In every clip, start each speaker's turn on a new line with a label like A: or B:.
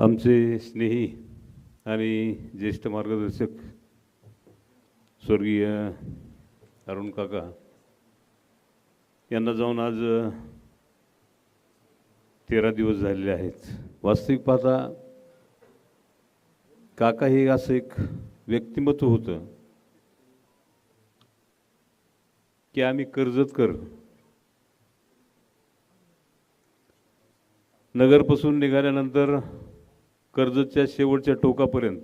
A: आमचे स्नेही आणि ज्येष्ठ मार्गदर्शक स्वर्गीय अरुण काका यांना जाऊन आज तेरा दिवस झालेले आहेत. वास्तविक पाहता काका हे असं एक व्यक्तिमत्व होतं की आम्ही कर्जतकर नगरपासून निघाल्यानंतर कर्जतच्या शेवटच्या टोकापर्यंत.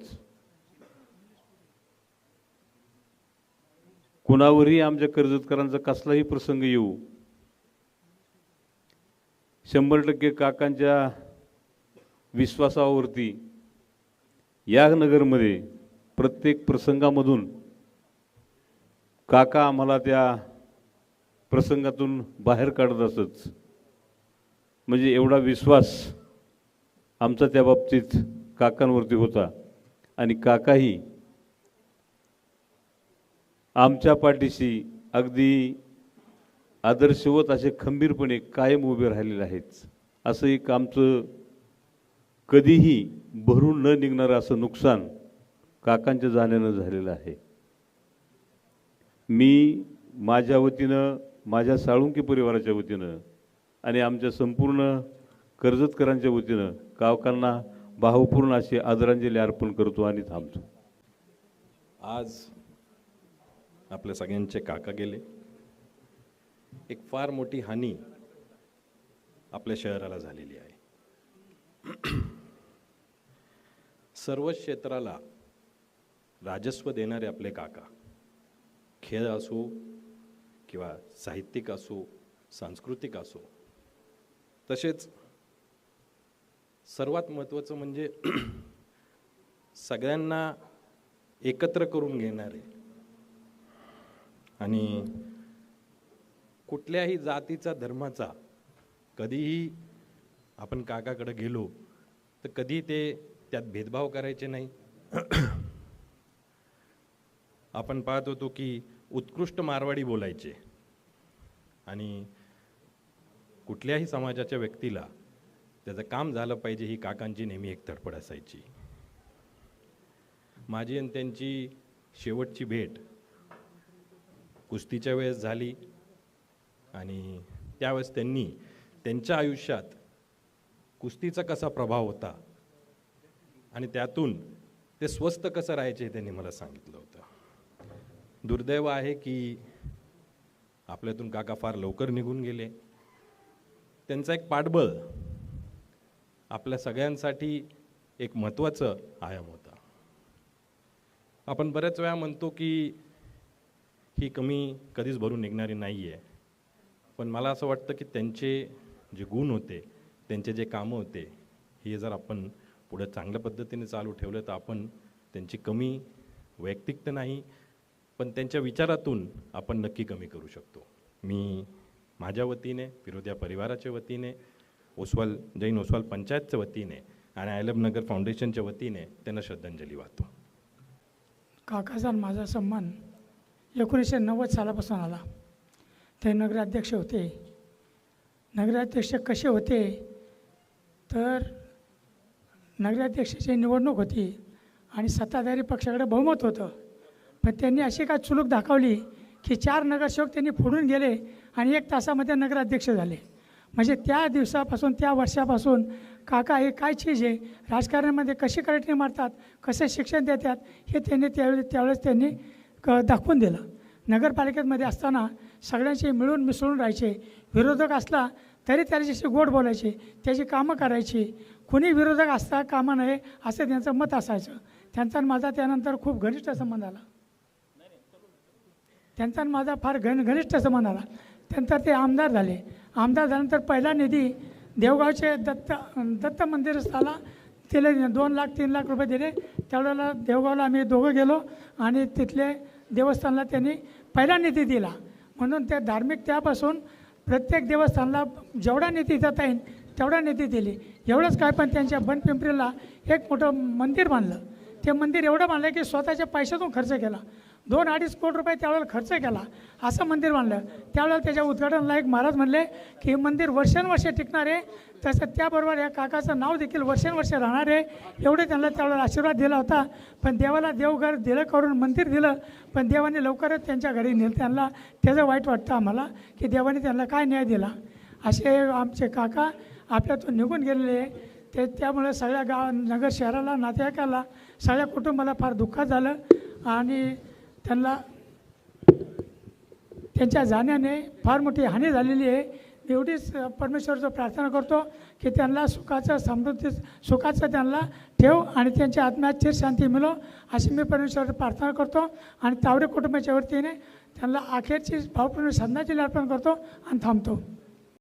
A: कुणावरही आमच्या कर्जतकरांचा कसलाही प्रसंग येऊ शंभर टक्के काकांच्या विश्वासावरती या नगरमध्ये प्रत्येक प्रसंगामधून काका आम्हाला त्या प्रसंगातून बाहेर काढत असत. म्हणजे एवढा विश्वास आमचा त्या बाबतीत काकांवरती होता. आणि काकाही आमच्या पाठीशी अगदी आदर्शवत असे खंबीरपणे कायम उभे राहिलेले आहेत. असं एक आमचं कधीही भरून न निघणारं असं नुकसान काकांच्या जाण्यानं झालेलं आहे. मी माझ्या वतीनं माझ्या साळुंकी परिवाराच्या वतीनं आणि आमच्या संपूर्ण कर्जतकरांच्या वतीनं गावकांना भावपूर्ण अशी आदरांजली अर्पण करतो आणि थांबतो.
B: आज आपल्या सगळ्यांचे काका गेले. एक फार मोठी हानी आपल्या शहराला झालेली आहे. सर्व क्षेत्राला राजस्व देणारे आपले काका खेळ असो किंवा साहित्यिक असो सांस्कृतिक असो तसेच सर्वात महत्त्वाचं म्हणजे सगळ्यांना एकत्र करून घेणारे आणि कुठल्याही जातीचा धर्माचा कधीही आपण काकाकडे गेलो तर कधी ते त्यात भेदभाव करायचे नाही. आपण पाहत होतो की उत्कृष्ट मारवाडी बोलायचे. आणि कुठल्याही समाजाच्या व्यक्तीला त्याचं काम झालं पाहिजे ही काकांची नेहमी एक धडपड असायची. माझी आणि त्यांची शेवटची भेट कुस्तीच्या वेळेस झाली आणि त्यावेळेस त्यांनी त्यांच्या आयुष्यात कुस्तीचा कसा प्रभाव होता आणि त्यातून ते स्वस्त कसं राहायचे हे त्यांनी मला सांगितलं होतं. दुर्दैव आहे की आपल्यातून काका फार लवकर निघून गेले. त्यांचा एक पाठबळ आपल्या सगळ्यांसाठी एक महत्त्वाचं आयाम होता. आपण बऱ्याच वेळा म्हणतो की ही कमी कधीच भरून निघणारी नाही आहे पण मला असं वाटतं की त्यांचे जे गुण होते त्यांचे जे कामं होते हे जर आपण पुढं चांगल्या पद्धतीने चालू ठेवलं तर आपण त्यांची कमी वैयक्तिक तर नाही पण त्यांच्या विचारातून आपण नक्की कमी करू शकतो. मी माझ्या वतीने विरोध्या परिवाराच्या वतीने ओसवाल जैन ओसवाल पंचायतच्या वतीने आणि आयलबनगर फाउंडेशनच्या वतीने त्यांना श्रद्धांजली वाहतो.
C: काकाचा माझा सन्मान एकोणीसशे नव्वद सालापासून आला. ते नगराध्यक्ष होते. नगराध्यक्ष कसे होते? तर नगराध्यक्षाची निवडणूक होती आणि सत्ताधारी पक्षाकडे बहुमत होतं. पण त्यांनी अशी काय चुलूक दाखवली की चार नगरसेवक त्यांनी फोडून गेले आणि एक तासामध्ये नगराध्यक्ष झाले. म्हणजे त्या दिवसापासून त्या वर्षापासून काका हे काय चीज आहे? राजकारणामध्ये कशी करटणी मारतात? कसे शिक्षण देतात? हे त्यांनी त्यावेळी त्यावेळेस त्यांनी क दाखवून दिलं. नगरपालिकेमध्ये असताना सगळ्यांशी मिळून मिसळून राहायचे. विरोधक असला तरी त्याच्याशी गोड बोलायचे. त्याची कामं करायची. कुणी विरोधक असता कामं नये असं त्यांचं मत असायचं. त्यांचा माझा त्यानंतर खूप घनिष्ठ संबंध आला. त्यांचा माझा फार घन घनिष्ठ संबंध आला. त्यानंतर ते आमदार झाले. आमदार झाल्यानंतर पहिला निधी देवगावचे दत्त दत्त मंदिरस्थाला तिला दोन लाख तीन लाख रुपये दिले. त्यावेळेला देवगावला आम्ही दोघं गेलो आणि तिथले देवस्थानला त्यांनी पहिला निधी दिला. म्हणून त्या धार्मिक त्यापासून प्रत्येक देवस्थानला जेवढा निधी देता येईल तेवढा निधी दिली. एवढंच काय पण त्यांच्या बनपिंपरीला एक मोठं मंदिर बांधलं. ते मंदिर एवढं बांधलं की स्वतःच्या पैशातून खर्च केला. दोन अडीच कोटी रुपये त्यावेळेला खर्च केला. असं मंदिर बांधलं. त्यावेळेला त्याच्या उद्घाटनाला एक महाराज म्हणले की हे मंदिर वर्षानुवर्षे टिकणार आहे. तसं त्याबरोबर या काकाचं नाव देखील वर्षानुवर्ष राहणार आहे. एवढे त्यांना त्यावेळेला आशीर्वाद दिला होता. पण देवाला देवघर दिलं करून मंदिर दिलं. पण देवाने लवकरच त्यांच्या घरी नेलं. त्यांना त्याचं वाईट वाटतं आम्हाला की देवाने त्यांना काय न्याय दिला. असे आमचे काका आपल्यातून निघून गेलेले ते त्यामुळे सगळ्या गाव नगर शहराला नातेवाईकाला सगळ्या कुटुंबाला फार दुःख झालं. आणि त्यांना त्यांच्या जाण्याने फार मोठी हानी झालेली आहे. एवढीच परमेश्वरचं प्रार्थना करतो की त्यांना सुखाचं समृद्धी सुखाचं त्यांना ठेव आणि त्यांच्या आत्म्यात चिर शांती मिळो अशी मी परमेश्वरचं प्रार्थना करतो. आणि तावरे कुटुंबाच्या वतीने त्यांना अखेरची भावपूर्ण श्रद्धांजली अर्पण करतो आणि थांबतो.